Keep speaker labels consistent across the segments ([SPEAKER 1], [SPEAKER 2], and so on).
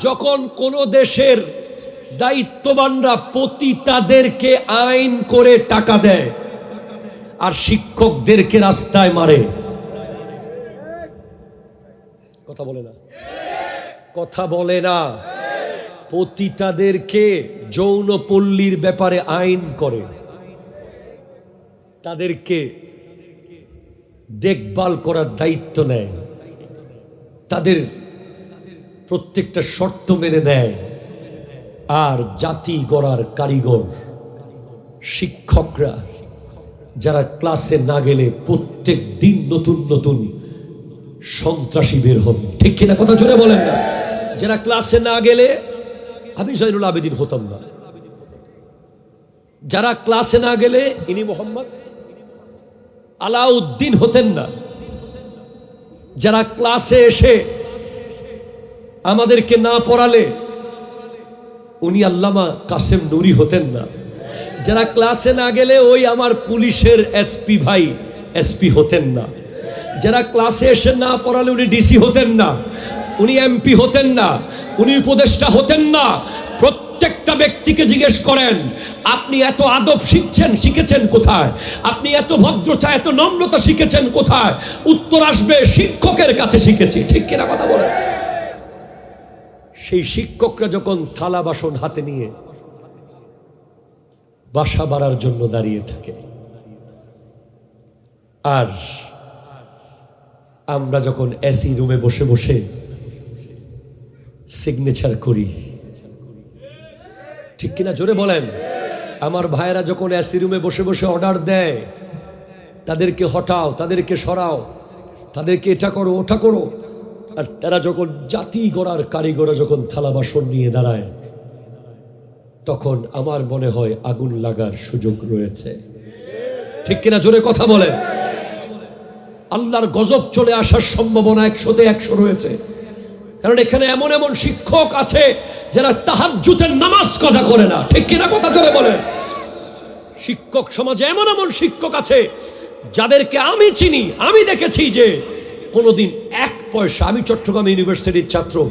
[SPEAKER 1] যখন কোন দেশের দায়িত্ববানরা পতিতাদেরকে আইন করে টাকা দেয় আর শিক্ষকদেরকে রাস্তায় মারে। কথা বলে না। কথা বলে না। পতিতাদেরকে যৌনপল্লীর ব্যাপারে আইন করে। তাদেরকে দেখভাল করার দায়িত্ব নেয়। তাদের প্রত্যেকটা শর্ত মেনে নেয়। আর জাতি গড়ার কারিগর, শিক্ষকরা, যারা ক্লাসে না গেলে প্রত্যেক দিন নতুন নতুন সন্ত্রাসী বের হন। ঠিক কিনা কথা জোরে বলেন না? যারা ক্লাসে না গেলে, আমি জয়নুল আবেদিন হতাম না। যারা ক্লাসে না গেলে, ইনি মোহাম্মদ আলাউদ্দিন হতেন না। যারা ক্লাসে এসে আমাদেরকে না পড়ালে উনি আল্লামা কাসেম নুরি হতেন না। যারা ক্লাসে না গেলে ওই আমার পুলিশের এসপি ভাই, এসপি হতেন না। যারা ক্লাসে এসে না পড়ালে উনি ডিসি হতেন না, উনি এমপি হতেন না, উনি উপদেষ্টা হতেন না। প্রত্যেকটা ব্যক্তিকে জিজ্ঞেস করেন, আপনি এত আদব শিখছেন, শিখেছেন কোথায়? আপনি এত ভদ্রতা, এত নম্রতা শিখেছেন কোথায়? উত্তর আসবে, শিক্ষকের কাছে শিখেছি। ঠিক কিনা কথা বলেন? সেই শিক্ষকরা যখন থালা বাসন হাতে নিয়ে বাসা বাড়ার জন্য দাঁড়িয়ে থাকে। আর আমরা যখন এসি রুমে বসে বসে সিগনেচার করি। ঠিক কিনা জোরে বলেন? আমার ভাইয়েরা যখন এসি রুমে বসে বসে অর্ডার দেয়, তাদেরকে হটাও, তাদেরকে সরাও, তাদেরকে এটা করো, ওটা করো। আর তারা যখন জাতি গড়ার কারিগরা যখন থালা বাসন নিয়ে দাঁড়ায়, তখন আমার মনে হয় আগুন লাগার সুযোগ রয়েছে। ঠিক কিনা জোরে কথা বলেন? আল্লাহর গজব চলে আসার সম্ভাবনা একশোতে একশো রয়েছে। কারণ এখানে এমন এমন শিক্ষক আছে যারা তাহাজ্জুতের নামাজ কথা করে না। ঠিক কিনা কথা জোরে বলেন? শিক্ষক সমাজে এমন এমন শিক্ষক আছে যাদেরকে আমি চিনি, আমি দেখেছি যে কোনোদিন পয়সা আমি চট্টগ্রাম ইউনিভার্সিটির ছাত্র।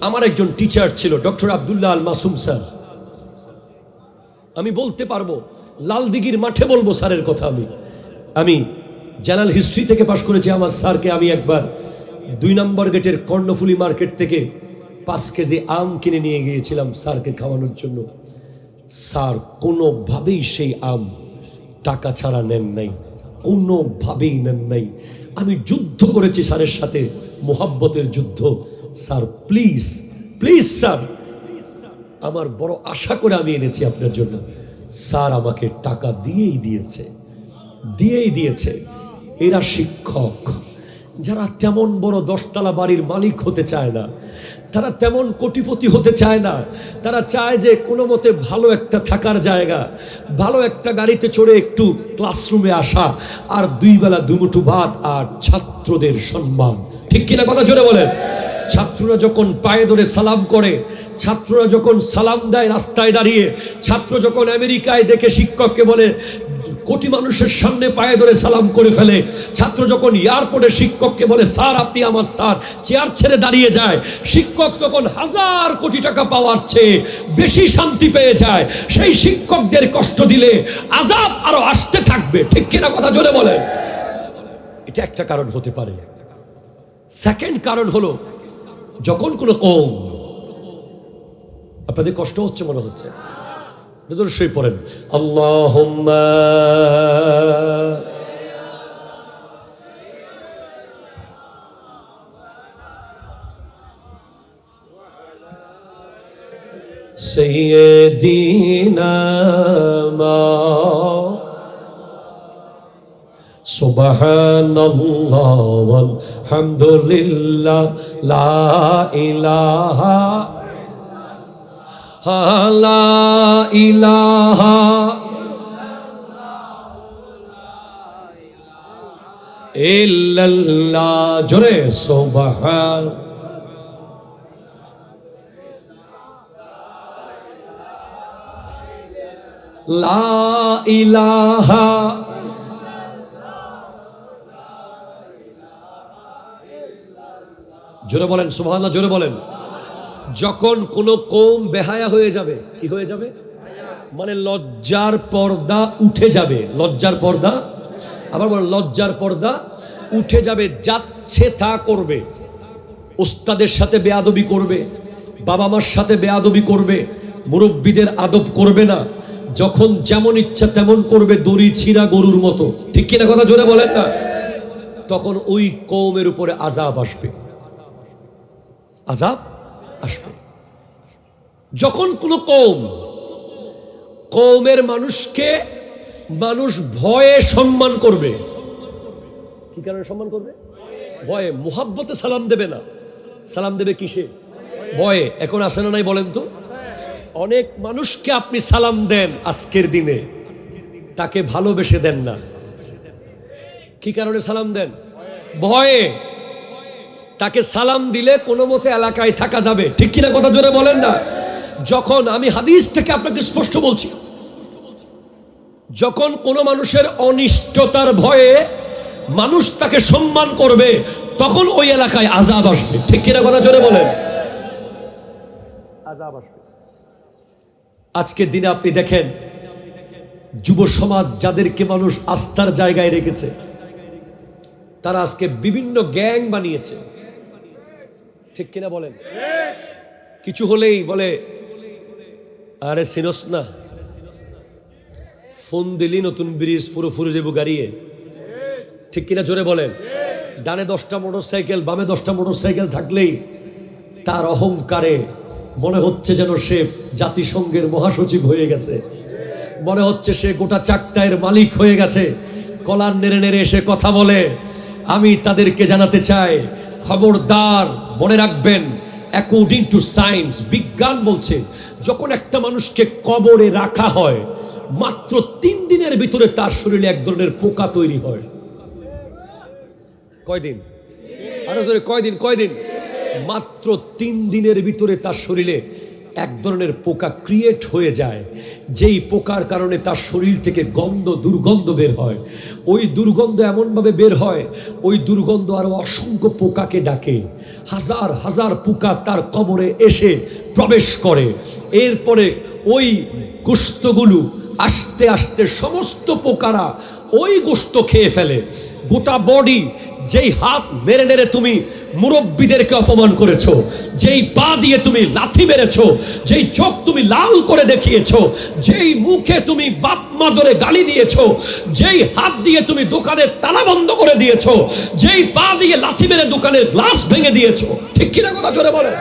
[SPEAKER 1] আমার একজন টিচার ছিল, ডক্টর আবদুল্লাহ আল মাসুম স্যার। আমি বলতে পারব, লালদিঘির মাঠে বলব স্যারের কথা আমি। আমি জেনারেল হিস্ট্রি থেকে পাশ করেছি, আমার স্যারকে আমি একবার দুই নম্বর গেটের কর্ণফুলি মার্কেট থেকে পাঁচ কেজি আম কিনে নিয়ে গিয়েছিলাম স্যারকে খাওয়ানোর জন্য। স্যার, কোনোভাবেই সেই আম টাকা ছাড়া নেন নাই। কোনোভাবেই নেন নাই। আমি যুদ্ধ করেছি স্যারের সাথে। মোহাব্বতের যুদ্ধ। Sir please please sir. আমার বড় আশা করে আমি এনেছি আপনার জন্য। স্যার আমাকে টাকা দিয়েই দিয়েছে। দিয়েই দিয়েছে। এরা শিক্ষক। যারা তেমন বড় দশতলা বাড়ির মালিক হতে চায় না, তারা তেমন কোটিপতি হতে চায় না, তারা চায় যে কোনো মতে ভালো একটা থাকার জায়গা, ভালো একটা গাড়িতে চড়ে একটু ক্লাসরুমে আসা আর দুই বেলা দুমুঠু ভাত আর ছাত্রদের সম্মান। ঠিক কিনা কথা জোরে বলেন? ছাত্ররা যখন পায়ে ধরে সালাম করে, ছাত্ররা যখন সালাম দেয় রাস্তায় দাঁড়িয়ে, ছাত্র যখন আমেরিকায় দেখে শিক্ষককে বলে কোটি মানুষের সামনে পায়ে ধরে সালাম করে ফেলে। ছাত্র যখন এয়ারপোর্টে শিক্ষককে বলে, স্যার, আপনি আমার স্যার। চেয়ার ছেড়ে দাঁড়িয়ে যায়। শিক্ষক তখন হাজার কোটি টাকা পাওয়ার চেয়ে বেশি শান্তি পেয়ে যায়। সেই শিক্ষকদের কষ্ট দিলে আজাব আরও আসতে থাকবে। ঠিক কিনা কথা জোরে বলেন। এটা একটা কারণ হতে পারে। সেকেন্ড কারণ হলো, যখন কোনো কম, আপনাদের কষ্ট হচ্ছে মনে হচ্ছে। শুয়ে পড়েন আল্লাহ سيدنا ما سبحان الله والحمد لله لا إله লা জোরে সুবহান। লা ইলাহা জোরে বলেন সুবহানাল্লাহ জোরে বলেন। যখন কোনো কম বেহায়া হয়ে যাবে, কি হয়ে যাবে? মানে লজ্জার পর্দা উঠে যাবে। লজ্জার পর্দা? আবার বল, লজ্জার পর্দা উঠে যাবে, যাচ্ছে তা করবে। ওস্তাদের সাথে বেয়াদবি করবে বাবা মার সাথে বেয়াদবি করবে, মুরব্বীদের আদব করবে না। যখন যেমন ইচ্ছা তেমন করবে, দড়ি ছিঁড়া গরুর মতো। ঠিক কিনা কথা জোরে বলেন না? তখন ওই কৌমের উপরে আজাব আসবে। আজাব আসবে। যখন কোনো কৌম, কৌমের মানুষকে মানুষ ভয়ে সম্মান করবে। কি কারণে সম্মান করবে? ভয়ে। মোহাব্বতে সালাম দেবে না। সালাম দেবে কিসে? ভয়ে। এখন আসে না নাই বলেন তো? অনেক মানুষকে আপনি সালাম দেন আজকের দিনে। তাকে ভালোবেসে দেন না। কি কারণে সালাম দেন? ভয়ে। তাকে সালাম দিলে কোনো মতে এলাকায় থাকা যাবে। ঠিক কিনা কথা জোরে বলেন না? যখন আমি হাদিস থেকে আপনাকে স্পষ্ট বলছি যখন কোনো মানুষের অনিষ্টতার ভয়ে মানুষ তাকে সম্মান করবে তখন ওই এলাকায় আজাব আসবে। ঠিক কিনা কথা জোরে বলেন? আজাব আসবে। আজকের দিনে আপনি দেখেন যুব সমাজ যাদেরকে মানুষ আস্থার জায়গায় রেখেছে তারা আজকে বিভিন্ন গ্যাং বানিয়েছে। ঠিক কিনা বলেন? কিছু হলেই বলে, আরে সিনস না। ফোন দিলি নতুন ব্রিজ পুরো ফুরে যাব গাড়িয়ে। ঠিক কিনা জোরে বলেন? ডানে দশটা মোটর সাইকেল বামে দশটা মোটর সাইকেল থাকলেই তার অহংকারে মনে হচ্ছে যেন সে জাতিসংঘের মহাসচিব হয়ে গেছে। মনে হচ্ছে সে গোটা চাকটায়ের মালিক হয়ে গেছে। কলার নেড়ে নেড়ে এসে কথা বলে, আমি তাদেরকে জানাতে চাই, খবরদার মনে রাখবেন অ্যাকর্ডিং টু সায়েন্স বিজ্ঞান বলছে, যখন একটা মানুষকে কবরে রাখা হয়, মাত্র তিন দিনের ভিতরে তার শরীরে এক ধরনের পোকা তৈরি হয়। কয়দিন? আরও কয়দিন কয়দিন? মাত্র তিন দিনের ভিতরে তার শরীরে এক ধরনের পোকা ক্রিয়েট হয়ে যায়, যেই পোকার কারণে তার শরীর থেকে গন্ধ, দুর্গন্ধ বের হয়। ওই দুর্গন্ধ এমনভাবে বের হয়, ওই দুর্গন্ধ আরও অসংখ্য পোকাকে ডাকে। হাজার হাজার পোকা তার কবরে এসে প্রবেশ করে। এরপরে ওই গোস্তগুলো আস্তে আস্তে সমস্ত পোকারা ওই গোস্ত খেয়ে ফেলে। গোটা বডি যেই হাত মেরে নেড়ে তুমি মুরব্বীদেরকে অপমান করেছ, যেই পা দিয়ে তুমি লাথি মেরেছো, যেই চোখ তুমি লাল করে দেখিয়েছো, যেই মুখে তুমি বাপ মা ধরে গালি দিয়েছ, যেই হাত দিয়ে তুমি দোকানের তালা বন্ধ করে দিয়েছ, যেই পা দিয়ে লাথি মেরে দোকানের গ্লাস ভেঙে দিয়েছ, ঠিক কিনা কথা জোরে বলে?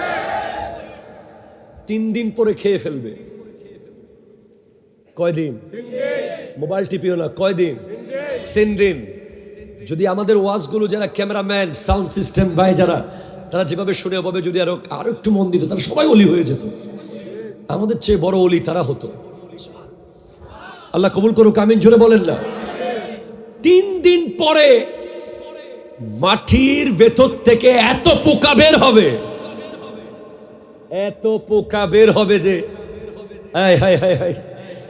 [SPEAKER 1] তিন দিন পরে খেয়ে ফেলবে। কয়দিন? মোবাইল টিপিও না, কয়দিন? তিন দিন। যদি আমাদের ওয়াজগুলো যারা ক্যামেরাম্যান, সাউন্ড সিস্টেম ভাই যারা, তারা যেভাবে শুনে ওভাবে যদি আরও আরও একটু মন দিত তারা সবাই অলি হয়ে যেত। আমাদের চেয়ে বড় অলি তারা হতো। আল্লাহ কবুল করুক, আমিন, জোরে বলেন না। তিন দিন পরে মাটির ভেতর থেকে এত পোকা বের হবে। এত পোকা বের হবে যে, হায় হায় হায় হায়।